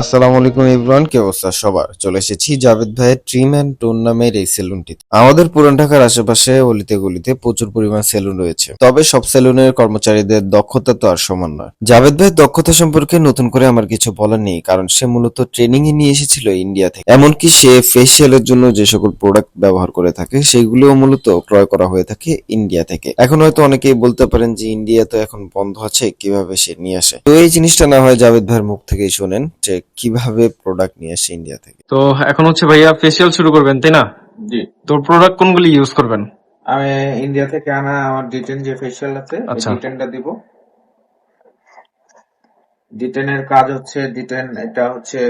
আসসালামু আলাইকুম ইব্রান কি অবস্থা সবার? চলে এসেছি জাভেদ ভাইয়ের ট্রিম অ্যান্ড টোন নামের এই সেলুনটিতে। আমাদের পুরান ঢাকার আশেপাশে অলিতে গলিতে প্রচুর পরিমাণ সেলুন রয়েছে। তবে সব সেলুনের কর্মচারীদের দক্ষতা তো আর সমান নয়। জাভেদ ভাইয়ের দক্ষতা সম্পর্কে নতুন করে আমার কিছু বলার নেই, কারণ সে মূলত ট্রেনিং এ নিয়ে এসেছিল ইন্ডিয়া থেকে। এমনকি সে ফেসিয়ালের জন্য যে সকল প্রোডাক্ট ব্যবহার করে থাকে, সেগুলিও মূলত ক্রয় করা হয়ে থাকে ইন্ডিয়া থেকে। এখন হয়তো অনেকেই বলতে পারেন যে ইন্ডিয়া তো এখন বন্ধ আছে, কীভাবে সে নিয়ে আসে? তো এই জিনিসটা না হয় জাভেদ ভাইয়ের মুখ থেকেই শোনেন যে কীভাবে প্রোডাক্ট নিয়ে আসে ইন্ডিয়া থেকে? তো এখন হচ্ছে ভাইয়া ফেসিয়াল শুরু করবেন তাই না? জি। তোর প্রোডাক্ট কোনগুলি ইউজ করবেন? আমি ইন্ডিয়া থেকে আনা আমার ডিটেন যে ফেশিয়াল আছে আচ্ছা। ডিটেনটা দিব। ডিটেনের কাজ হচ্ছে ডিটেন এটা হচ্ছে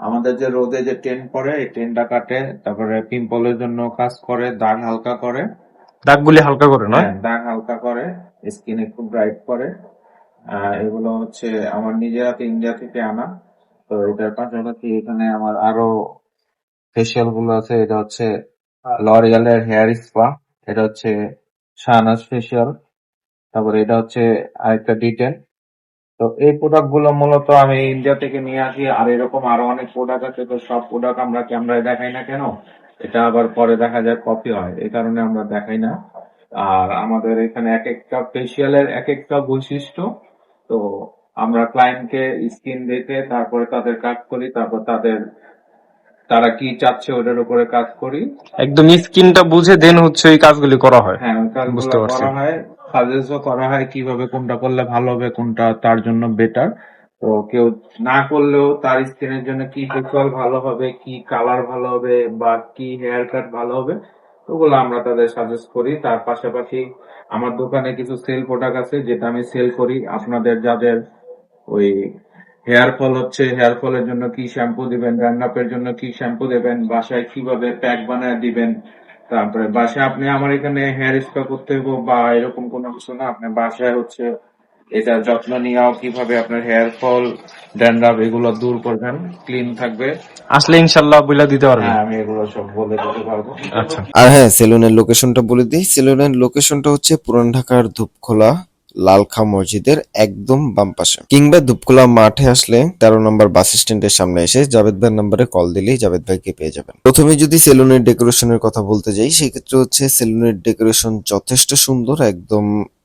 আমাদের যে রোদে যে টেন পড়ে এই টেনটা কাটে তারপরে পিম্পলের জন্য কাজ করে দাগ হালকা করে। দাগগুলি হালকা করে না? হ্যাঁ, দাগ হালকা করে স্কিন একটু ব্রাইট করে এগুলো হচ্ছে আমার নিজের হাতে ইন্ডিয়া থেকে আনা। তো এটার পাশাপাশি এখানে আমার আরও ফেসিয়ালগুলো আছে এটা হচ্ছে লরিয়ালের হেয়ার স্পা এটা হচ্ছে শাহনাজ ফেসিয়াল তারপরে এটা হচ্ছে আরেকটা ডিটেল তো এই প্রোডাক্টগুলো মূলত আমি ইন্ডিয়া থেকে নিয়ে আসি আর এরকম আরও অনেক প্রোডাক্ট আছে তো সব প্রোডাক্ট আমরা ক্যামেরায় দেখাই না কেন? এটা আবার পরে দেখা যায় কপি হয় এই কারণে আমরা দেখাই না। আর আমাদের এখানে এক একটা ফেসিয়ালের এক একটা বৈশিষ্ট্য তো আমরা ক্লায়েন্টকে স্কিন দেখে তারপরে তাদের কাজ করি তারপর তাদের তারা কি চাচ্ছে ওটার উপরে কাজ করি। একদম স্কিনটা বুঝে দেন হচ্ছে এই কাজগুলি করা হয়। হ্যাঁ ওই কাজগুলো বুঝতে পারছি। করা হয় সাজেস্টও করা হয় কীভাবে কোনটা করলে ভালো হবে কোনটা তার জন্য বেটার তো কেউ না করলেও তার স্কিনের জন্য কি ফেসিয়াল ভালো হবে কি কালার ভালো হবে বা কি হেয়ার কাট ভালো হবে ওগুলো আমরা তাদের সাজেস্ট করি। তার পাশাপাশি আমার দোকানে কিছু সেল প্রোডাক্ট আছে যেটা আমি সেল করি। আপনাদের যাদের ওই হেয়ার ফল হচ্ছে হেয়ার ফলের জন্য কি শ্যাম্পু দিবেন রান্নাপের জন্য কি শ্যাম্পু দেবেন বাসায় কীভাবে প্যাক বানায় দিবেন তারপরে বাসায় আপনি আমার এখানে হেয়ার স্পা করতে হইব বা এরকম কোনো কিছু না আপনি বাসায় হচ্ছে এটা যত্ন নিয়েও কীভাবে আপনার হেয়ার ফল ড্যান্ড্রাফ এগুলো দূর করবেন ক্লিন থাকবে। আসলে ইনশাল্লাহ বইলা দিতে পারবেন। হ্যাঁ আমি এগুলো সব বলে দিতে পারব। আচ্ছা। আর হ্যাঁ সেলুনের লোকেশনটা বলে দিই। সেলুনের লোকেশনটা হচ্ছে পুরান ঢাকার ধূপখোলা। লালখা মসজিদের একদম বাম পাশে। কিংবা দুপকুলা মাঠে আসলে তেরো নম্বর বাস স্ট্যান্ডের সামনে এসে জাভেদ ভাইয়ের নাম্বারে কল দিলেই জাভেদ ভাইকে পেয়ে যাবেন। প্রথমে যদি সেলুনের ডেকোরেশনের কথা বলতে যাই সেক্ষেত্রে হচ্ছে সেলুনের ডেকোরেশন যথেষ্ট সুন্দর, একদম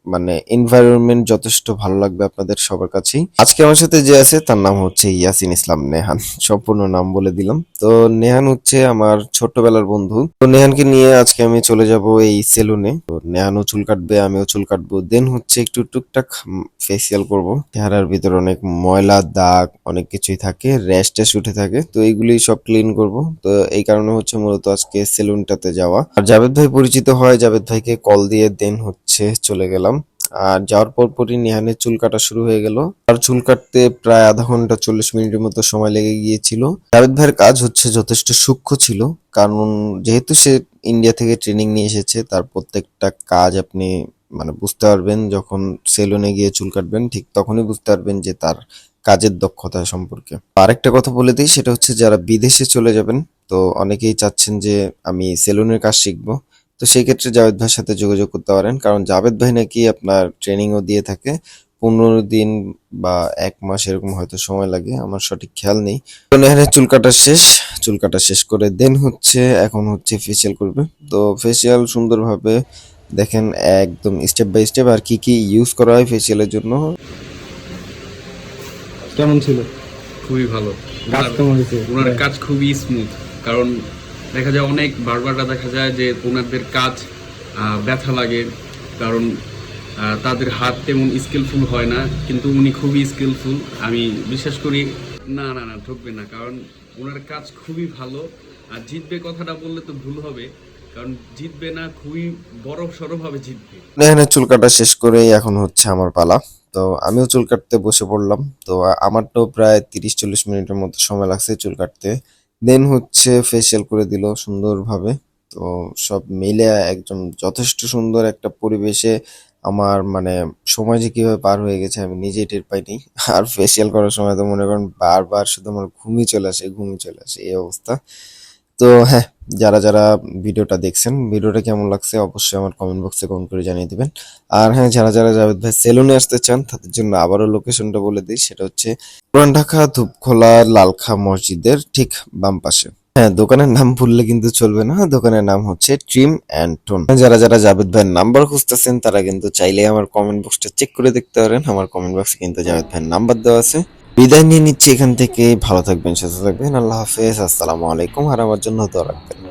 মানে এনভায়রনমেন্ট যথেষ্ট ভালো লাগবে আপনাদের সবার কাছেই। আজকে আমার সাথে যে আছে, তার নাম হচ্ছে ইয়াসিন ইসলাম নেহান। সম্পূর্ণ নাম বলে দিলাম। তো নেহান হচ্ছে আমার ছোটবেলার বন্ধু। তো নেহানকে নিয়ে আজকে আমি চলে যাব এই সেলুনে তো নেহানও চুল কাটবে, আমিও চুল কাটবো। দেন হচ্ছে একটু টুকটাক ফেসিয়াল করব। চেহারার ভিতরে অনেক ময়লা, দাগ, অনেক কিছুই থাকে। র্যাশ ট্যাশ উঠে থাকে। তো এইগুলি সব ক্লিন করব। তো এই কারণে হচ্ছে মূলত আজকে সেলুনটাতে যাওয়া। আর জাভেদ ভাই পরিচিত হয়, জাভেদ ভাইকে কল দিয়ে দেন হচ্ছে চলে গেলাম। আর যাওয়ার পর পরই নেহানের চুল কাটা শুরু হয়ে গেল। আর চুল কাটতে প্রায় আধা ঘণ্টা চল্লিশ মিনিটের মতো সময় লেগে গিয়েছিল। জাভেদ ভাইয়ের কাজ হচ্ছে যথেষ্ট সূক্ষ্ম ছিল, কারণ যেহেতু সে ইন্ডিয়া থেকে ট্রেনিং নিয়ে এসেছে, তার প্রত্যেকটা কাজ আপনি মানে বুঝতে পারবেন, যখন সেলুনে গিয়ে চুল কাটবেন ঠিক তখনই বুঝতে পারবেন যে তার কাজের দক্ষতা সম্পর্কে। আরেকটা কথা বলে দিই, সেটা হচ্ছে যারা বিদেশে চলে যাবেন, তো অনেকেই চাচ্ছেন যে আমি সেলুনের কাজ শিখব। তো সেই ক্ষেত্রে জাভেদ ভাইয়ের সাথে যোগাযোগ করতে পারেন। কারণ জাভেদ ভাই নাকি আপনার ট্রেনিংও দিয়ে থাকে। পনেরো দিন বা এক মাস এরকম হয়তো সময় লাগে আমার সঠিক খেয়াল নেই। তো নেহানের চুল কাটা শেষ চুল কাটা শেষ করে দেন হচ্ছে এখন হচ্ছে ফেসিয়াল করবে। তো ফেসিয়াল সুন্দরভাবে দেখেন একদম স্টেপ বাই স্টেপ আর কি কি ইউজ করা হয় ফেসিয়ালের জন্য। কেমন ছিল? খুবই ভালো। কাজ কেমন হয়েছে? ওনার কাজ খুবই স্মুথ কারণ দেখা যায় অনেক বারবারটা দেখা যায় যে ওনাদের কাজ ব্যথা লাগে। কারণ তাদের হাত তেমন স্কিলফুল হয় না, কিন্তু উনি খুবই স্কিলফুল আমি বিশ্বাস করি, না না না, ঠকবে না। কারণ ওনার কাজ খুবই ভালো। আর জিতবে কথাটা বললে তো ভুল হবে। কারণ জিতবে না, খুবই বড় সড়ভাবে জিতবে। চুল কাটা শেষ করেই এখন হচ্ছে আমার পালা। তো আমিও চুল কাটতে বসে পড়লাম। তো আমারটাও প্রায় তিরিশ, চল্লিশ মিনিটের মতো সময় লাগছে চুল কাটতে। দেন হচ্ছে ফেসিয়াল করে দিল সুন্দরভাবে। তো সব মিলে একদম যথেষ্ট সুন্দর একটা পরিবেশে আমার মানে সময় যে কীভাবে পার হয়ে গেছে আমি নিজে টের পাইনি। আর ফেসিয়াল করার সময় তো মনে করেন বারবার শুধু আমার ঘুমই চলে আসে, ঘুমই চলে আসে, এই অবস্থা। তো হ্যাঁ যারা যারা ভিডিওটা দেখছেন, ভিডিওটা কেমন লাগছে অবশ্যই আমার কমেন্ট বক্সে কমেন্ট করে জানিয়ে দিবেন। আর হ্যাঁ যারা যারা জাভেদ ভাই সেলুনে আসতে চান, তাদের জন্য আবারও লোকেশনটা বলে দিই, সেটা হচ্ছে পুরান ঢাকা ধূপখোলা লালখা মসজিদের ঠিক বাম পাশে। হ্যাঁ দোকানের নাম ভুললে কিন্তু চলবে না, দোকানের নাম হচ্ছে ট্রিম অ্যান্ড টোন যারা যারা জাভেদ ভাইয়ের নাম্বার খুঁজতেছেন, তারা কিন্তু চাইলে আমার কমেন্ট বক্সটা চেক করে দেখতে পারেন। আমার কমেন্ট বক্সে কিন্তু জাভেদ ভাইয়ের নাম্বার দেওয়া আছে। বিদায় নিয়ে নিচ্ছি এখান থেকে। ভালো থাকবেন, সুস্থ থাকবেন। আল্লাহ হাফেজ। আসসালামু আলাইকুম। আর আমার জন্য দোয়া রাখবেন।